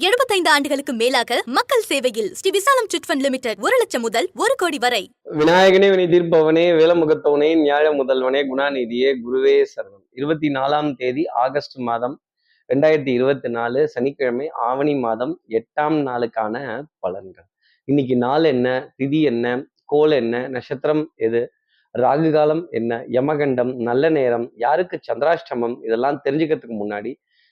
75 ஆண்டுகளுக்கு மேலாக மக்கள் சேவையில் ஸ்ரீ விசாலம் சிட்ஃபண்ட் லிமிடெட் ஒரு லட்சம் முதல் ஒரு கோடி வரை. விநாயகனே வினை தீர்ப்பவனே வேலமுகத்தவனே ஞாழ முதல்வனே குணாநிதியே குருவே சரணம். இருபத்தி நாலாம் தேதி ஆகஸ்ட் மாதம் ரெண்டாயிரத்தி இருபத்தி நாலு சனிக்கிழமை ஆவணி மாதம் எட்டாம் நாளுக்கான பலன்கள். இன்னைக்கு நாள் என்ன? திதி என்ன? கோல் என்ன? நட்சத்திரம் எது? ராகு காலம் என்ன? யமகண்டம் நல்ல நேரம் யாருக்கு சந்திராஷ்டமம்? இதெல்லாம் தெரிஞ்சுக்கிறதுக்கு முன்னாடி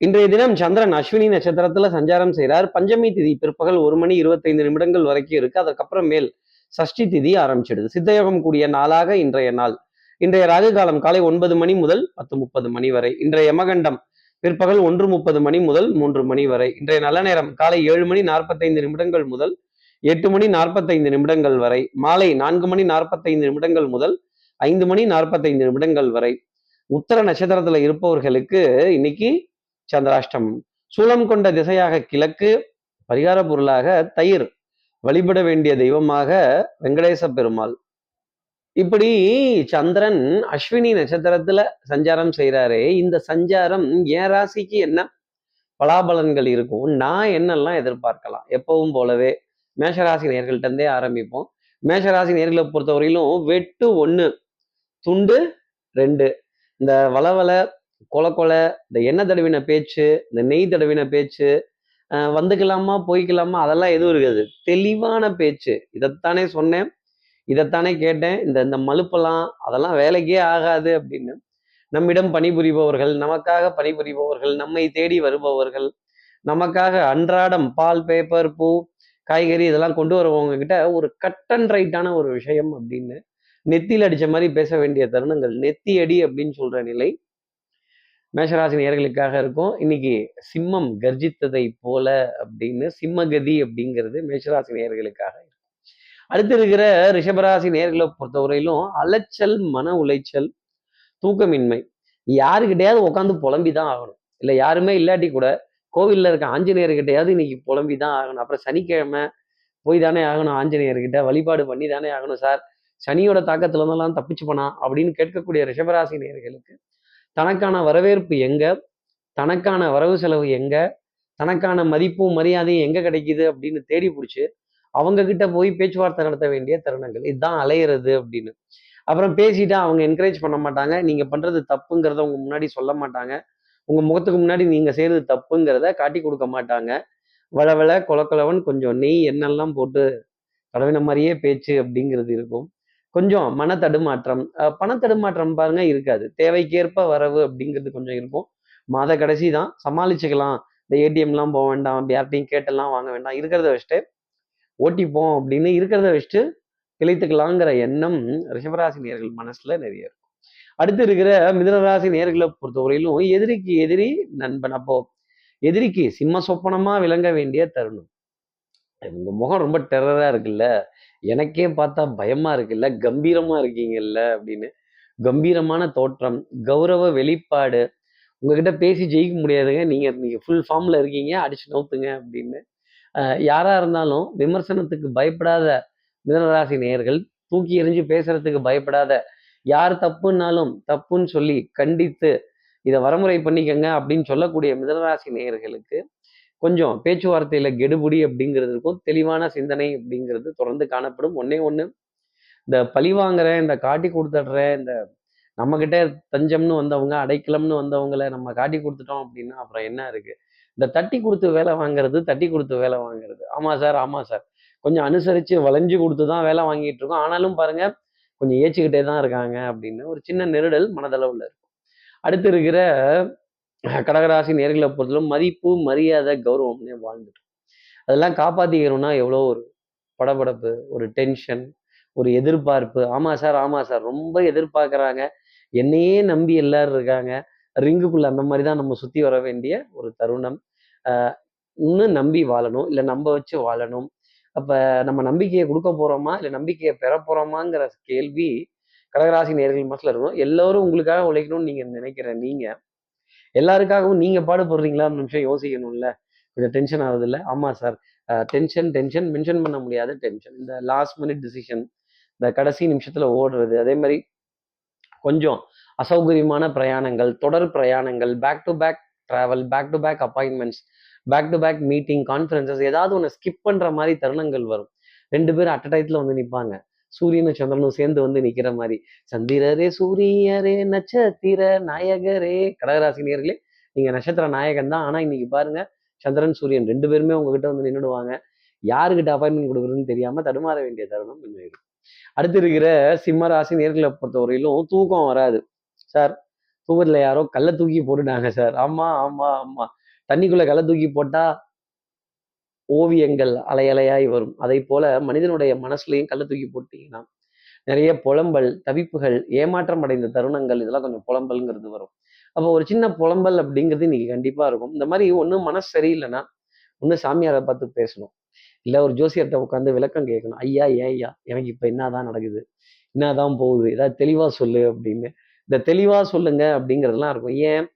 இன்றைய தினம் சந்திரன் அஸ்வினி நட்சத்திரத்துல சஞ்சாரம் செய்கிறார் பஞ்சமி திதி பிற்பகல் ஒரு மணி இருபத்தைந்து நிமிடங்கள் வரைக்கும் இருக்கு. அதற்கப்புறம் மேல் சஷ்டி திதி ஆரம்பிச்சிடுது. சித்தயோகம் கூடிய நாளாக இன்றைய நாள். இன்றைய ராகு காலம் காலை ஒன்பது மணி முதல் பத்து முப்பது மணி வரை. இன்றைய யமகண்டம் பிற்பகல் ஒன்று முப்பது மணி முதல் மூன்று மணி வரை. இன்றைய நல்ல நேரம் காலை ஏழு மணி நாற்பத்தைந்து நிமிடங்கள் முதல் எட்டு மணி நாற்பத்தைந்து நிமிடங்கள் வரை. மாலை நான்கு மணி நாற்பத்தைந்து நிமிடங்கள் முதல் ஐந்து மணி நாற்பத்தைந்து நிமிடங்கள் வரை. உத்தர நட்சத்திரத்துல இருப்பவர்களுக்கு இன்னைக்கு சந்திராஷ்டமம். சூலம் கொண்ட திசையாக கிழக்கு பரிகார பொருளாக தயிர். வழிபட வேண்டிய தெய்வமாக வெங்கடேச பெருமாள். இப்படி சந்திரன் அஸ்வினி நட்சத்திரத்துல சஞ்சாரம் செய்கிறாரே இந்த சஞ்சாரம் என் ராசிக்கு என்ன பலாபலன்கள் இருக்கும்? நான் என்னெல்லாம் எதிர்பார்க்கலாம்? எப்பவும் போலவே மேஷராசி நேர்கள்ட்டே ஆரம்பிப்போம். மேஷராசி நேர்களை பொறுத்தவரையிலும் வெட்டு ஒன்று துண்டு ரெண்டு. இந்த வளவல கொல கொலை இந்த எண்ணெய் தடவின பேச்சு இந்த நெய் தடவின பேச்சு வந்துக்கலாமா போய்க்கலாமா அதெல்லாம் எதுவும் இருக்காது. தெளிவான பேச்சு. இதைத்தானே சொன்னேன். இதைத்தானே கேட்டேன். இந்த இந்த மலுப்பெல்லாம் அதெல்லாம் வேலைக்கே ஆகாது அப்படின்னு. நம்மிடம் பணிபுரிபவர்கள் நமக்காக பணிபுரிபவர்கள் நம்மை தேடி வருபவர்கள் நமக்காக அன்றாடம் பால் பேப்பர் பூ காய்கறி இதெல்லாம் கொண்டு வரவங்க கிட்ட ஒரு கட் அண்ட் ரைட்டான ஒரு விஷயம் அப்படின்னு நெத்தியில் அடித்த மாதிரி பேச வேண்டிய தருணங்கள். நெத்தி அடி அப்படின்னு சொல்கிற நிலை மேஷராசி நேர்களுக்காக இருக்கும். இன்னைக்கு சிம்மம் கர்ஜித்ததை போல அப்படின்னு சிம்மகதி அப்படிங்கிறது மேஷராசி நேர்களுக்காக இருக்கும். அடுத்து இருக்கிற ரிஷபராசி நேர்களை பொறுத்தவரையிலும் அலைச்சல் மன உளைச்சல் தூக்கமின்மை. யாருக்கிட்டையாவது உட்காந்து புலம்பி தான் ஆகணும். இல்லை யாருமே இல்லாட்டி கூட கோவில்ல இருக்க ஆஞ்சநேயர்கிட்டையாவது இன்னைக்கு புலம்பி தான் ஆகணும். அப்புறம் சனிக்கிழமை போய் தானே ஆகணும் ஆஞ்சநேயர்கிட்ட. வழிபாடு பண்ணி தானே ஆகணும் சார். சனியோட தாக்கத்துல இருந்தெல்லாம் தப்பிச்சு போனா அப்படின்னு கேட்கக்கூடிய ரிஷபராசி நேர்களுக்கு தனக்கான வரவேற்பு எங்க? தனக்கான வரவு செலவு எங்க? தனக்கான மதிப்பும் மரியாதையும் எங்க கிடைக்குது அப்படின்னு தேடி பிடிச்சி அவங்க கிட்ட போய் பேச்சுவார்த்தை நடத்த வேண்டிய தருணங்கள். இதுதான் அலையிறது அப்படின்னு. அப்புறம் பேசிட்டா அவங்க என்கரேஜ் பண்ண மாட்டாங்க. நீங்க பண்றது தப்புங்கிறத உங்க முன்னாடி சொல்ல மாட்டாங்க. உங்க முகத்துக்கு முன்னாடி நீங்க செய்யறது தப்புங்கிறத காட்டி கொடுக்க மாட்டாங்க. வளவள கொலக்கொலவன் கொஞ்சம் நெய் எண்ணெல்லாம் போட்டு கடவின மாதிரியே பேச்சு அப்படிங்கிறது இருக்கும். கொஞ்சம் மன தடுமாற்றம் பண தடுமாற்றம் பாருங்க இருக்காது. தேவைக்கேற்ப வரவு அப்படிங்கிறது கொஞ்சம் இருக்கும். மாத கடைசி தான். சமாளிச்சுக்கலாம். இந்த ஏடிஎம்லாம் போக வேண்டாம். யார்ட்டையும் கேட்டெல்லாம் வாங்க வேண்டாம். இருக்கிறத வச்சுட்டு ஓட்டிப்போம் அப்படின்னு இருக்கிறத வச்சுட்டு கிளைத்துக்கலாங்கிற எண்ணம் ரிஷபராசி நேர்கள் மனசுல நிறைய இருக்கும். அடுத்து இருக்கிற மிதனராசி நேர்களை பொறுத்தவரையிலும் எதிரிக்கு எதிரி நண்பன். அப்போ எதிரிக்கு சிம்ம சொப்பனமா விளங்க வேண்டிய தருணம். உங்க முகம் ரொம்ப டெரராக இருக்குல்ல? எனக்கே பார்த்தா பயமா இருக்குல்ல? கம்பீரமா இருக்கீங்கல்ல? அப்படின்னு. கம்பீரமான தோற்றம் கௌரவ வெளிப்பாடு. உங்ககிட்ட பேசி ஜெயிக்க முடியாதுங்க. நீங்க நீங்க ஃபுல் ஃபார்ம்ல இருக்கீங்க. அடிச்சு நோத்துங்க அப்படின்னு. யாரா இருந்தாலும் விமர்சனத்துக்கு பயப்படாத மிதனராசி நேயர்கள் தூக்கி எறிஞ்சு பேசுறதுக்கு பயப்படாத யார் தப்புன்னாலும் தப்புன்னு சொல்லி கண்டித்து இதை வரமுறை பண்ணிக்கங்க அப்படின்னு சொல்லக்கூடிய மிதனராசி நேயர்களுக்கு கொஞ்சம் பேச்சுவார்த்தையில கெடுபுடி அப்படிங்கிறது இருக்கும். தெளிவான சிந்தனை அப்படிங்கிறது தொடர்ந்து காணப்படும். ஒன்னே ஒன்று இந்த பழி வாங்குற இந்த காட்டி கொடுத்துடுற இந்த நம்ம தஞ்சம்னு வந்தவங்க அடைக்கலம்னு வந்தவங்கள நம்ம காட்டி கொடுத்துட்டோம் அப்படின்னா அப்புறம் என்ன இருக்கு? இந்த தட்டி கொடுத்து வேலை வாங்குறது தட்டி கொடுத்து வேலை வாங்குறது. ஆமா சார் ஆமா சார். கொஞ்சம் அனுசரிச்சு வளைஞ்சு கொடுத்து தான் வேலை வாங்கிட்டு இருக்கோம். ஆனாலும் பாருங்க கொஞ்சம் ஏச்சிக்கிட்டே தான் இருக்காங்க அப்படின்னு ஒரு சின்ன நெருடல் மனதளவுல இருக்கும். அடுத்து இருக்கிற கடகராசி நேர்களை பொறுத்தவரை மதிப்பு மரியாதை கௌரவம்னே வாழ்ந்துட்டோம் அதெல்லாம் காப்பாற்றிக்கிறோம்னா எவ்வளோ ஒரு படபடப்பு ஒரு டென்ஷன் ஒரு எதிர்பார்ப்பு. ஆமாம் சார் ஆமா சார் ரொம்ப எதிர்பார்க்குறாங்க. என்னையே நம்பி எல்லாரும் இருக்காங்க. ரிங்குக்குள்ள அந்த மாதிரி தான் நம்ம சுற்றி வர வேண்டிய ஒரு தருணம். இன்னும் நம்பி வாழணும். இல்லை நம்ப வச்சு வாழணும். அப்போ நம்ம நம்பிக்கையை கொடுக்க போகிறோமா இல்லை நம்பிக்கையை பெற போகிறோமாங்கிற கேள்வி கடகராசி நேர்கள் மனசில் இருக்கும். எல்லோரும் உங்களுக்காக உழைக்கணும்னு நீங்கள் நினைக்கிற நீங்கள் எல்லாருக்காகவும் நீங்க பாடுபடுறீங்களா? நிமிஷம் யோசிக்கணும்ல. கொஞ்சம் டென்ஷன் ஆகுதுல்ல ஆமாம் ஆமா சார் டென்ஷன் டென்ஷன் மென்ஷன் பண்ண முடியாத. டென்ஷன் இந்த லாஸ்ட் மினிட் டிசிஷன் இந்த கடைசி நிமிஷத்துல ஓடுறது அதே மாதிரி கொஞ்சம் அசௌகரியமான பிரயாணங்கள் தொடர் பிரயாணங்கள் back to back travel back to back appointments back to back meeting conferences ஏதாவது ஒன்று ஸ்கிப் பண்ணுற மாதிரி தருணங்கள் வரும். ரெண்டு பேரும் அட்ட டயத்தில் வந்து நிற்பாங்க சூரியனும் சந்திரனும் சேர்ந்து வந்து நிக்கிற மாதிரி. சந்திரரே சூரியரே நட்சத்திர நாயகரே. கடகராசினியர்களே நீங்க நட்சத்திர நாயகன் தான். ஆனா இன்னைக்கு பாருங்க சந்திரன் சூரியன் ரெண்டு பேருமே உங்ககிட்ட வந்து நின்றுடுவாங்க யாருக்கிட்ட அப்பாயின்மெண்ட் கொடுக்குறதுன்னு தெரியாம தடுமாற வேண்டிய தருணம் கொஞ்சம் அடுத்து இருக்கிற சிம்ம ராசி நேர்களை பொறுத்தவரையிலும் தூக்கம் வராது. சார் தூக்கத்துல யாரோ கல்லை தூக்கி போட்டுட்டாங்க சார். ஆமா ஆமா ஆமா. தண்ணிக்குள்ள கல்லை தூக்கி போட்டா ஓவியங்கள் அலையலையாய் வரும். அதை போல மனிதனுடைய மனசுலையும் கள்ள தூக்கி போட்டீங்கன்னா நிறைய புலம்பல் தவிப்புகள் ஏமாற்றம் அடைந்த தருணங்கள் இதெல்லாம் கொஞ்சம் புலம்பல்ங்கிறது வரும். அப்போ ஒரு சின்ன புலம்பல் அப்படிங்கிறது இன்னைக்கு கண்டிப்பா இருக்கும். இந்த மாதிரி ஒன்றும் மனசு சரியில்லைன்னா ஒன்று சாமியாரை பார்த்து பேசணும். இல்லை ஒரு ஜோசியர்கிட்ட உட்காந்து விளக்கம் கேட்கணும். ஐயா ஏன் ஐயா? எனக்கு இப்போ என்னதான் நடக்குது? என்னதான் போகுது? ஏதாவது தெளிவாக சொல்லு அப்படின்னு. இந்த தெளிவாக சொல்லுங்க அப்படிங்கிறதுலாம் இருக்கும். ஏன்?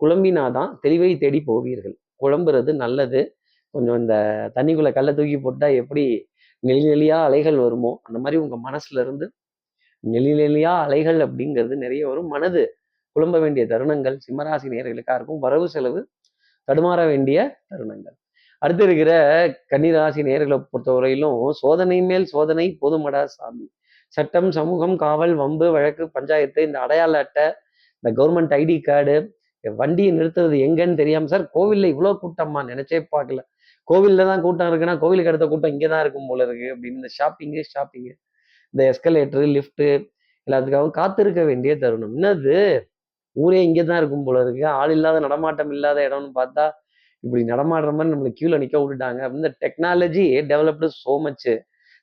குழம்பினாதான் தெளிவை தேடி போவீர்கள். குழம்புறது நல்லது கொஞ்சம் இந்த தண்ணிக்குள்ள கல்லை தூக்கி போட்டால் எப்படி நெளி நெளியாக அலைகள் வருமோ அந்த மாதிரி உங்க மனசுல இருந்து நெளி அலைகள் அப்படிங்கிறது நிறைய வரும். மனது குழம்ப வேண்டிய தருணங்கள் சிம்மராசி நேர்களுக்காக இருக்கும். வரவு செலவு தடுமாற வேண்டிய தருணங்கள். அடுத்து இருக்கிற கன்னிராசி நேர்களை பொறுத்தவரையிலும் சோதனை மேல் சோதனை போதுமடா சாமி. சட்டம் சமூகம் காவல் வம்பு வழக்கு பஞ்சாயத்து இந்த அடையாள அட்டை இந்த கவர்மெண்ட் ஐடி கார்டு வண்டியை நிறுத்துறது எங்கன்னு தெரியாம சார் கோவில்ல இவ்வளோ கூட்டமா நினைச்சே பார்க்கல. கோவிலில் தான் கூட்டம் இருக்குன்னா கோவிலுக்கு அடுத்த கூட்டம் இங்கே தான் இருக்கும் போல இருக்கு. அப்படின்னு இந்த ஷாப்பிங்கு ஷாப்பிங்கு இந்த எஸ்கலேட்டரு லிஃப்ட்டு எல்லாத்துக்காகவும் காத்திருக்க வேண்டிய தருணம். என்னது? ஊரே இங்கே தான் இருக்கும் போல இருக்கு. ஆள் இல்லாத நடமாட்டம் இல்லாத இடம்னு பார்த்தா இப்படி நடமாடுற மாதிரி நம்மளை கியூல நிற்க விட்டுட்டாங்க. இந்த டெக்னாலஜி டெவலப்டு சோ மச்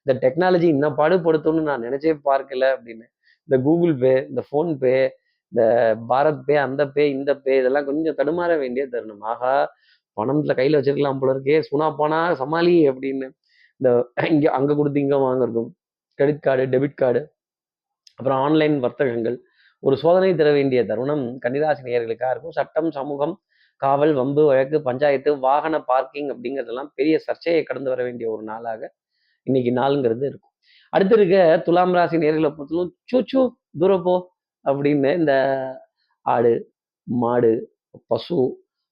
இந்த டெக்னாலஜி இன்னும் பாடுபடுத்தும்னு நான் நினைச்சே பார்க்கல அப்படின்னு. இந்த கூகுள் பே இந்த ஃபோன்பே இந்த பாரத் பே அந்த பே இந்த பே இதெல்லாம் கொஞ்சம் தடுமாற வேண்டிய தருணம். ஆகா பணத்துல கையில வச்சிருக்கலாம் போல இருக்கே. சுனா போனா சமாளி அப்படின்னு இந்த இங்க அங்க கொடுத்து இங்க வாங்குறதும் கிரெடிட் கார்டு டெபிட் கார்டு அப்புறம் ஆன்லைன் வர்த்தகங்கள். ஒரு சோதனை தர வேண்டிய தருணம் கன்னிராசி நேயர்களுக்காக இருக்கும். சட்டம் சமூகம் காவல் வம்பு வழக்கு பஞ்சாயத்து வாகன பார்க்கிங் அப்படிங்கிறதெல்லாம் பெரிய சர்ச்சையை கடந்து வர வேண்டிய ஒரு நாளாக இன்னைக்கு நாளுங்கிறது இருக்கும். அடுத்து இருக்க துலாம் ராசி நேர்களை பொறுத்தலும் சூச்சு தூரப்போ அப்படின்னு இந்த ஆடு மாடு பசு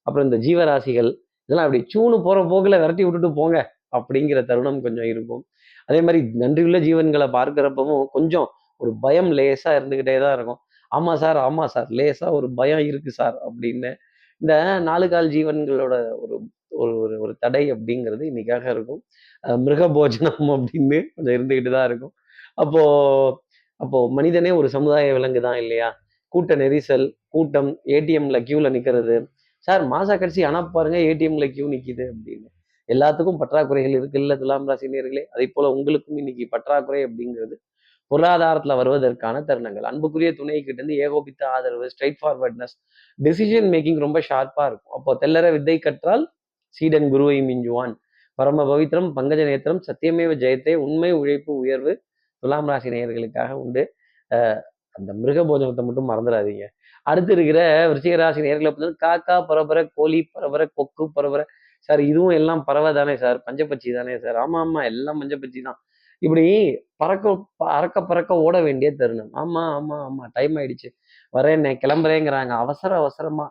அப்புறம் இந்த ஜீவராசிகள் இதெல்லாம் அப்படி சூணு போகிற போக்கில் விரட்டி விட்டுட்டு போங்க அப்படிங்கிற தருணம் கொஞ்சம் இருக்கும். அதே மாதிரி நன்றியுள்ள ஜீவன்களை பார்க்குறப்பவும் கொஞ்சம் ஒரு பயம் லேசாக இருந்துக்கிட்டே தான் இருக்கும். ஆமாம் சார் ஆமாம் சார் லேசாக ஒரு பயம் இருக்குது சார் அப்படின்னு. இந்த நாலு கால் ஜீவன்களோட ஒரு ஒரு ஒரு ஒரு தடை அப்படிங்கிறது இன்னைக்காக இருக்கும். மிருக போஜனம் அப்படின்னு கொஞ்சம் இருந்துக்கிட்டு தான் இருக்கும். அப்போது அப்போது மனிதனே ஒரு சமுதாய விலங்கு தான் இல்லையா? கூட்ட நெரிசல் கூட்டம் ஏடிஎம்ல க்யூவில் நிற்கிறது சார் மாசா கடைசி ஆனால் பாருங்க ஏடிஎம்ல கியூ நிக்குது அப்படின்னு. எல்லாத்துக்கும் பற்றாக்குறைகள் இருக்குல்ல துலாம் ராசினியர்களே அதே போல உங்களுக்கும் இன்னைக்கு பற்றாக்குறை அப்படிங்கிறது பொருளாதாரத்துல வருவதற்கான தருணங்கள். அன்புக்குரிய துணை கிட்ட இருந்து ஏகோபித்த ஆதரவு ஸ்ட்ரைட் ஃபார்வர்ட்னஸ் டெசிஷன் மேக்கிங் ரொம்ப ஷார்ப்பா இருக்கும். அப்போ தெல்லற வித்தை கற்றால் சீடன் குருவை மிஞ்சுவான். பரம பவித்திரம் பங்கஜ நேத்திரம் சத்தியமேவ ஜெயத்தை உண்மை உழைப்பு உயர்வு துலாம் ராசி நேயர்களுக்காக உண்டு. அந்த மிருக போஜனத்தை மட்டும் மறந்துடாதீங்க. அடுத்து இருக்கிற விருச்சிக ராசி நேர்களை பொறுத்தவரை காக்கா பரபர கோழி பரபர கொக்கு பரபர. சார் இதுவும் எல்லாம் பறவை தானே சார்? பஞ்சப்பச்சி தானே சார்? ஆமா ஆமா எல்லாம் பஞ்சப்பச்சி தான். இப்படி பறக்க பறக்க பறக்க ஓட வேண்டிய தருணம். ஆமா ஆமா ஆமா டைம் ஆயிடுச்சு. வரேன் கிளம்புறேங்கிறாங்க. அவசர அவசரமா.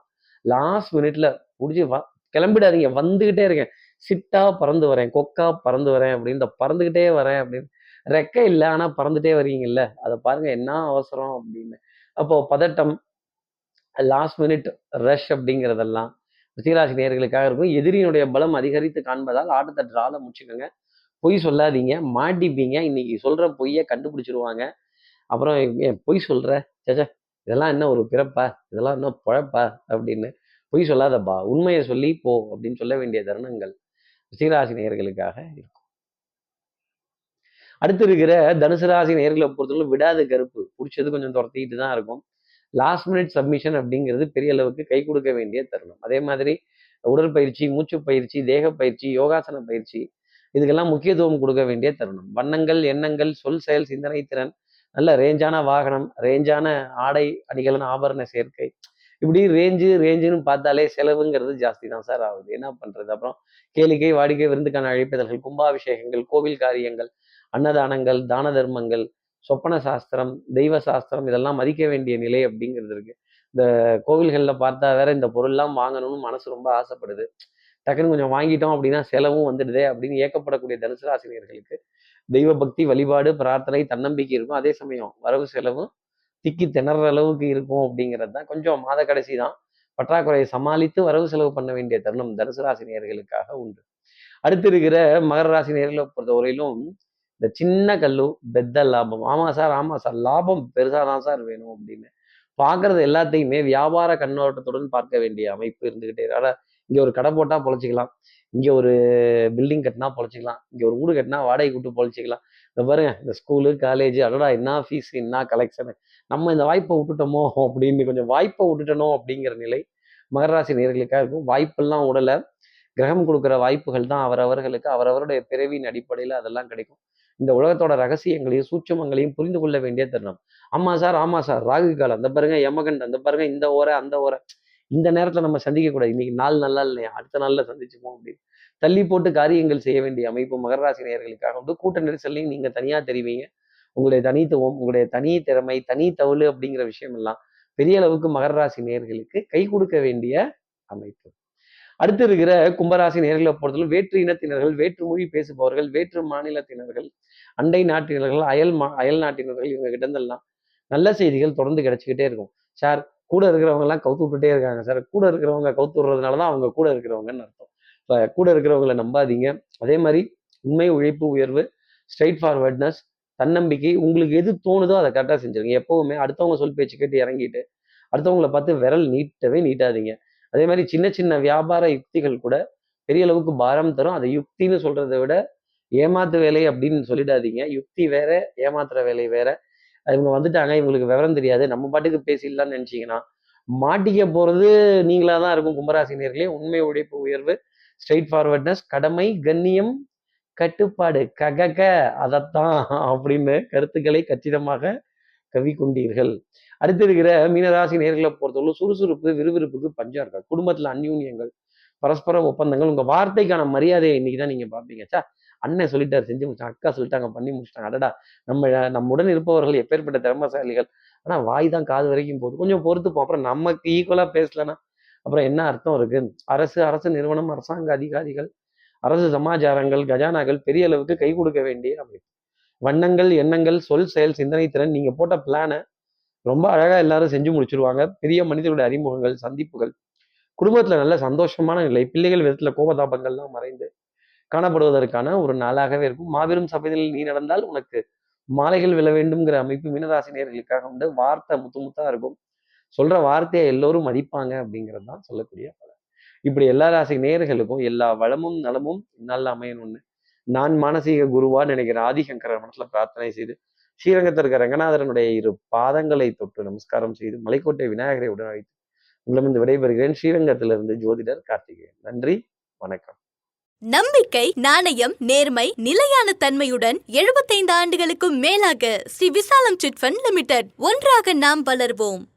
லாஸ்ட் மினிட்ல முடிஞ்சு வ கிளம்பிடாதீங்க. வந்துகிட்டே இருக்கேன். சிட்டா பறந்து வரேன். கொக்கா பறந்து வரேன் அப்படின்னு. இந்த பறந்துகிட்டே வரேன் அப்படின்னு. ரெக்கை இல்லை ஆனால் பறந்துட்டே வரீங்கல்ல. அதை பாருங்க என்ன அவசரம் அப்படின்னு. அப்போ பதட்டம் லாஸ்ட் மினிட் ரஷ் அப்படிங்கிறதெல்லாம் ரிஷிகராசி நேர்களுக்காக இருக்கும். எதிரியினுடைய பலம் அதிகரித்து காண்பதால் ஆட்டத்தை ட்ரால முடிச்சுக்கோங்க. பொய் சொல்லாதீங்க மாட்டிப்பீங்க. இன்னைக்கு சொல்ற பொய்யை கண்டுபிடிச்சிருவாங்க. அப்புறம் ஏன் பொய் சொல்ற? சேச்சே இதெல்லாம் என்ன ஒரு பிறப்பா? இதெல்லாம் என்ன பழப்பா? அப்படின்னு பொய் சொல்லாதப்பா. உண்மையை சொல்லி போ அப்படின்னு சொல்ல வேண்டிய தருணங்கள் ரிஷிகராசி நேயர்களுக்காக இருக்கும். அடுத்து இருக்கிற தனுசு ராசி நேர்களை பொறுத்தவரை விடாத கருப்பு. பிடிச்சது கொஞ்சம் துரத்திக்கிட்டு தான் இருக்கும். லாஸ்ட் மினிட் சப்மிஷன் அப்படிங்கிறது பெரிய அளவுக்கு கை கொடுக்க வேண்டிய தருணம். அதே மாதிரி உடற்பயிற்சி மூச்சு பயிற்சி தேக பயிற்சி யோகாசன பயிற்சி இதுக்கெல்லாம் முக்கியத்துவம் கொடுக்க வேண்டிய தருணம். வண்ணங்கள் எண்ணங்கள் சொல் செயல் சிந்தனை திறன் நல்ல ரேஞ்சான வாகனம் ரேஞ்சான ஆடை அணிகலன் ஆபரண சேர்க்கை. இப்படி ரேஞ்சு ரேஞ்சுன்னு பார்த்தாலே செலவுங்கிறது ஜாஸ்தி தான் சார் ஆகுது. என்ன பண்றது? அப்புறம் கேளிக்கை வாடிக்கை விருந்துக்கான அழைப்பிதழ்கள் கும்பாபிஷேகங்கள் கோவில் காரியங்கள் அன்னதானங்கள் தான தர்மங்கள் சொப்பன சாஸ்திரம் தெய்வ சாஸ்திரம் இதெல்லாம் மதிக்க வேண்டிய நிலை அப்படிங்கிறது இருக்கு. இந்த கோவில்களில் பார்த்தா வேற இந்த பொருள்லாம் வாங்கணும்னு மனசு ரொம்ப ஆசைப்படுது. டக்குன்னு கொஞ்சம் வாங்கிட்டோம் அப்படின்னா செலவும் வந்துடுதே அப்படின்னு ஏக்கப்படக்கூடிய தனுசு ராசினியர்களுக்கு தெய்வ பக்தி வழிபாடு பிரார்த்தனை தன்னம்பிக்கை இருக்கும். அதே சமயம் வரவு செலவும் திக்கி திணற அளவுக்கு இருக்கும் அப்படிங்கிறது தான். கொஞ்சம் மாத கடைசி தான். பற்றாக்குறையை சமாளித்து வரவு செலவு பண்ண வேண்டிய தருணம் தனுசு ராசினியர்களுக்காக உண்டு. அடுத்து இருக்கிற மகர ராசினியர்களை பொறுத்தவரையிலும் இந்த சின்ன கல்லு பெத்த லாபம். ஆமாம் சார் ஆமாம் சார். லாபம் பெருசாக தான் சார் வேணும் அப்படின்னு. பார்க்கறது எல்லாத்தையுமே வியாபார கண்ணோட்டத்துடன் பார்க்க வேண்டிய அமைப்பு இருந்துக்கிட்டே அதனால் இங்கே ஒரு கடை போட்டால் பொழைச்சிக்கலாம். இங்கே ஒரு பில்டிங் கட்டினா பொழைச்சிக்கலாம். இங்கே ஒரு வீடு கட்டினா வாடகை விட்டு பொழைச்சிக்கலாம். இந்த பாருங்க இந்த ஸ்கூலு காலேஜ் அடடா என்ன ஃபீஸ் என்ன கலெக்ஷனு நம்ம இந்த வாய்ப்பை விட்டுட்டோமோ அப்படின்னு கொஞ்சம் வாய்ப்பை விட்டுட்டனோ அப்படிங்கிற நிலை மகராசி நேர்களுக்காக இருக்கும். வாய்ப்பெல்லாம் உடலை கிரகம் கொடுக்குற வாய்ப்புகள் தான் அவரவர்களுக்கு அவரவருடைய பிறவியின் அடிப்படையில் அதெல்லாம் கிடைக்கும். இந்த உலகத்தோட ரகசியங்களையும் சூட்சமங்களையும் புரிந்து கொள்ள வேண்டிய தருணம். ஆமா சார் ஆமா சார். ராகு காலம். அந்த பாருங்க யமகண்ட் அந்த பாருங்க இந்த ஓரை அந்த ஓரை. இந்த நேரத்துல நம்ம சந்திக்க கூடாது. இன்னைக்கு நாள் நல்லா இல்லையா? அடுத்த நாள்ல சந்திச்சுப்போம் அப்படின்னு. தள்ளி போட்டு காரியங்கள் செய்ய வேண்டிய அமைப்பு மகராசி நேயர்களுக்காக வந்து கூட்ட நெரிசல்லையும் நீங்க தனியா தெரிவிங்க. உங்களுடைய தனித்துவம் உங்களுடைய தனி திறமை தனி தவுளு அப்படிங்கிற விஷயம் எல்லாம் பெரிய அளவுக்கு மகர ராசி நேர்களுக்கு கை கொடுக்க வேண்டிய அமைப்பு. அடுத்து இருக்கிற கும்பராசி நேர்களை பொறுத்தவரை வேற்று இனத்தினர்கள் வேற்று மொழி பேசுபவர்கள் வேற்று மாநிலத்தினர்கள் அண்டை நாட்டினர்கள் அயல் மா அயல் நாட்டினர்கள் இவங்க கிட்டந்தெல்லாம் நல்ல செய்திகள் தொடர்ந்து கிடைச்சிக்கிட்டே இருக்கும். சார் கூட இருக்கிறவங்கலாம் கவுத்து விட்டுட்டே இருக்காங்க சார். கூட இருக்கிறவங்க கவுத்து விடுறதுனால தான் அவங்க கூட இருக்கிறவங்கன்னு அர்த்தம். இப்போ கூட இருக்கிறவங்கள நம்பாதீங்க. அதே மாதிரி உண்மை உழைப்பு உயர்வு ஸ்ட்ரைட் ஃபார்வர்ட்னஸ் தன்னம்பிக்கை உங்களுக்கு எது தோணுதோ அதை கரெக்டாக செஞ்சுருங்க. எப்பவுமே அடுத்தவங்க சொல் பேச்சு கேட்டு இறங்கிட்டு அடுத்தவங்களை பார்த்து விரல் நீட்டவே நீட்டாதீங்க. அதே மாதிரி சின்ன சின்ன வியாபார யுக்திகள் கூட பெரிய அளவுக்கு பாரம் தரும். அதை யுக்தின்னு சொல்றதை விட ஏமாத்து வேலை அப்படின்னு சொல்லிடாதீங்க. யுக்தி வேற ஏமாத்துற வேலை வேற. இவங்க வந்துட்டாங்க இவங்களுக்கு விவரம் தெரியாது. நம்ம பாட்டுக்கு பேசிடலாம்னு நினைச்சீங்கன்னா மாட்டிக்க போறது நீங்களா தான் இருக்கும் கும்பராசினியர்களே. உண்மை உழைப்பு உயர்வு ஸ்ட்ரெயிட் ஃபார்வர்ட்னஸ் கடமை கண்ணியம் கட்டுப்பாடு ககக அதைத்தான் அப்படின்னு கருத்துக்களை கச்சிதமாக கவி கொண்டீர்கள் அடுத்து இருக்கிற மீனராசி நேர்களை பொறுத்தவரை சுறுசுறுப்பு விறுவிறுப்புக்கு பஞ்சம் இருக்கா? குடும்பத்தில் அந்யூன்யங்கள் பரஸ்பர ஒப்பந்தங்கள் உங்கள் வார்த்தைக்கான மரியாதையை இன்னைக்கு தான் நீங்கள் பார்ப்பீங்க. சா அண்ணன் சொல்லிட்டாரு செஞ்சு முடிச்சாங்க அக்கா சொல்லிட்டாங்க பண்ணி முடிச்சிட்டாங்க. அடடா நம்ம நம்முடன் இருப்பவர்கள் எப்பேற்பட்ட திறமசாலிகள். ஆனால் வாய் தான் காது வரைக்கும் போகுது. கொஞ்சம் பொறுத்துப்போம். அப்புறம் நமக்கு ஈக்குவலாக பேசலன்னா அப்புறம் என்ன அர்த்தம் இருக்கு? அரசு அரசு நிறுவனம் அரசாங்க அதிகாரிகள் அரசு சமாச்சாரங்கள் கஜானாக்கள் பெரிய அளவுக்கு கை கொடுக்க வேண்டிய அமைப்பு. வண்ணங்கள் எண்ணங்கள் சொல் செயல் சிந்தனை திறன் நீங்கள் போட்ட பிளானை ரொம்ப அழகா எல்லாரும் செஞ்சு முடிச்சிருவாங்க. பெரிய மனிதர்களுடைய அறிமுகங்கள் சந்திப்புகள். குடும்பத்துல நல்ல சந்தோஷமான நிலை. பிள்ளைகள் விதத்துல கோபதாபங்கள்லாம் மறைந்து காணப்படுவதற்கான ஒரு நாளாகவே இருக்கும். மாபெரும் சபைகளில் நீ நடந்தால் உனக்கு மாலைகள் விழ வேண்டும்ங்கிற அமைப்பு மீனராசி நேர்களுக்காக உண்டு. வார்த்தை முத்து முத்தா இருக்கும். சொல்ற வார்த்தையை எல்லோரும் மதிப்பாங்க அப்படிங்கிறது தான் சொல்லக்கூடிய பலன். இப்படி எல்லா ராசி நேர்களுக்கும் எல்லா வளமும் நலமும் நல்லா அமையணும்னு நான் மானசீக குருவா நினைக்கிற ஆதிசங்கர மனசுல பிரார்த்தனை செய்து ஸ்ரீரங்கத்தில் இருக்கிற ரங்கநாதரனுடைய இரு பாதங்களை தொட்டு நமஸ்காரம் செய்து மலைக்கோட்டை விநாயகரை உடன் அழைத்து உங்களிடமிருந்து விடைபெறுகிறேன். ஸ்ரீரங்கத்திலிருந்து ஜோதிடர் கார்த்திகேயன். நன்றி வணக்கம். நம்பிக்கை நாணயம் நேர்மை நிலையான தன்மையுடன் 75 ஆண்டுகளுக்கும் மேலாக ஸ்ரீ விசாலம் சிட் ஃபண்ட் லிமிடெட். ஒன்றாக நாம் வளர்வோம்.